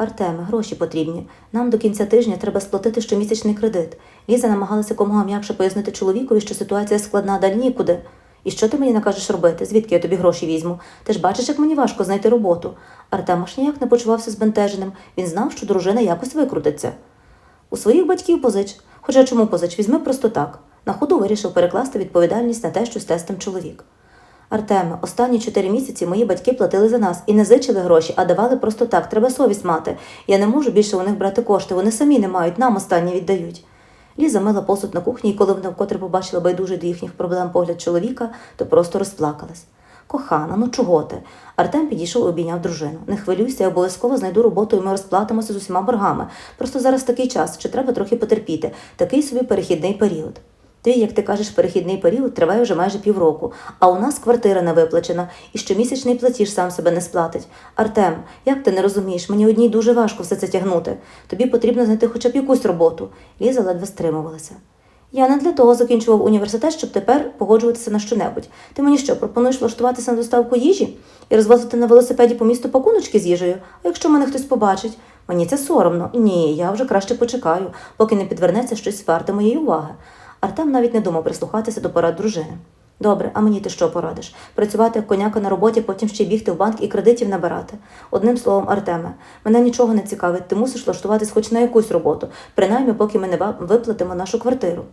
Артеме, гроші потрібні. Нам до кінця тижня треба сплатити щомісячний кредит. Ліза намагалася якомога м'якше пояснити чоловікові, що ситуація складна далі нікуди. І що ти мені накажеш робити? Звідки я тобі гроші візьму? Ти ж бачиш, як мені важко знайти роботу. Артем аж ніяк не почувався збентеженим. Він знав, що дружина якось викрутиться. У своїх батьків позич. Хоча чому позич? Візьми просто так. На ходу вирішив перекласти відповідальність на те, що з тестем чоловік. Артеме, останні чотири місяці мої батьки платили за нас і не зичили гроші, а давали просто так. Треба совість мати. Я не можу більше у них брати кошти. Вони самі не мають, нам останні віддають. Ліза мила посуд на кухні, і коли вона вкотре побачила байдужий до їхніх проблем погляд чоловіка, то просто розплакалась. Кохана, ну чого ти? Артем підійшов і обійняв дружину. Не хвилюйся, я обов'язково знайду роботу, і ми розплатимося з усіма боргами. Просто зараз такий час, що треба трохи потерпіти, такий собі перехідний період. Твій, як ти кажеш, перехідний період триває вже майже півроку, а у нас квартира не виплачена, і щомісячний платіж сам себе не сплатить. Артем, як ти не розумієш, мені одній дуже важко все це тягнути. Тобі потрібно знайти хоча б якусь роботу. Ліза ледве стримувалася. Я не для того закінчував університет, щоб тепер погоджуватися на щонебудь. Ти мені що, пропонуєш влаштуватися на доставку їжі і розвозити на велосипеді по місту пакуночки з їжею? А якщо мене хтось побачить? Мені це соромно. Ні, я вже краще почекаю, поки не підвернеться щось варте моєї уваги. Артем навіть не думав прислухатися до порад дружини. Добре, а мені ти що порадиш? Працювати як коняка на роботі, потім ще бігти в банк і кредитів набирати. Одним словом, Артеме, мене нічого не цікавить, ти мусиш влаштуватись хоч на якусь роботу, принаймні, поки ми не виплатимо нашу квартиру.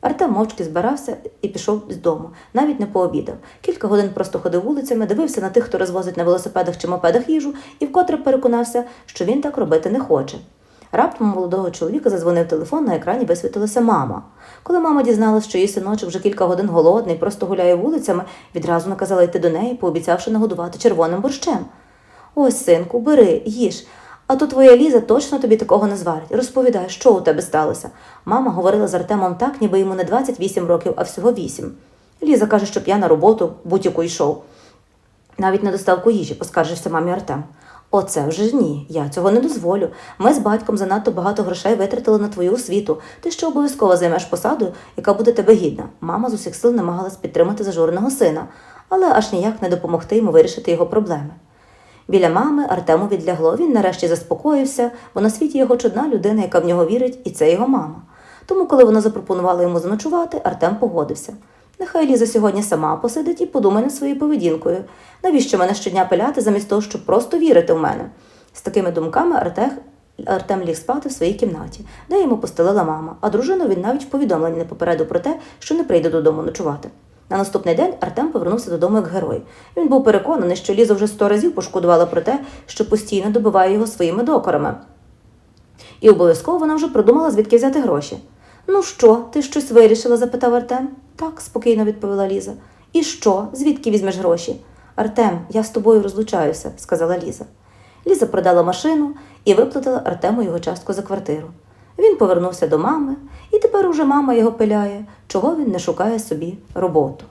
Артем мовчки збирався і пішов з дому, навіть не пообідав. Кілька годин просто ходив вулицями, дивився на тих, хто розвозить на велосипедах чи мопедах їжу, і вкотре переконався, що він так робити не хоче. Раптом у молодого чоловіка зазвонив телефон, на екрані висвітилася мама. Коли мама дізналась, що її синочок вже кілька годин голодний, просто гуляє вулицями, відразу наказала йти до неї, пообіцявши нагодувати червоним борщем. Ось, синку, бери, їж. А то твоя Ліза точно тобі такого не зварить. Розповідай, що у тебе сталося. Мама говорила з Артемом так, ніби йому не 28 років, а всього 8. Ліза каже, щоб я на роботу будь-яку йшов. Навіть на доставку їжі, поскаржився мамі Артем. Оце вже ні, я цього не дозволю. Ми з батьком занадто багато грошей витратили на твою освіту. Ти ще обов'язково займеш посаду, яка буде тебе гідна. Мама з усіх сил намагалась підтримати зажуреного сина, але аж ніяк не допомогти йому вирішити його проблеми. Біля мами Артему відлягло. Він нарешті заспокоївся, бо на світі є хоч одна людина, яка в нього вірить, і це його мама. Тому, коли вона запропонувала йому заночувати, Артем погодився. Нехай Ліза сьогодні сама посидить і подумає над своєю поведінкою. Навіщо мене щодня пиляти, замість того, щоб просто вірити в мене? З такими думками Артех, Артем ліг спати в своїй кімнаті, де йому постелила мама, а дружину він навіть в повідомленні не попередив про те, що не прийде додому ночувати. На наступний день Артем повернувся додому як герой. Він був переконаний, що Ліза вже сто разів пошкодувала про те, що постійно добиває його своїми докорами. І обов'язково вона вже продумала, звідки взяти гроші. Ну що, ти щось вирішила? запитав Артем. Так, спокійно відповіла Ліза. І що? Звідки візьмеш гроші? Артем, я з тобою розлучаюся, сказала Ліза. Ліза продала машину і виплатила Артему його частку за квартиру. Він повернувся до мами, і тепер уже мама його пиляє, чого він не шукає собі роботу.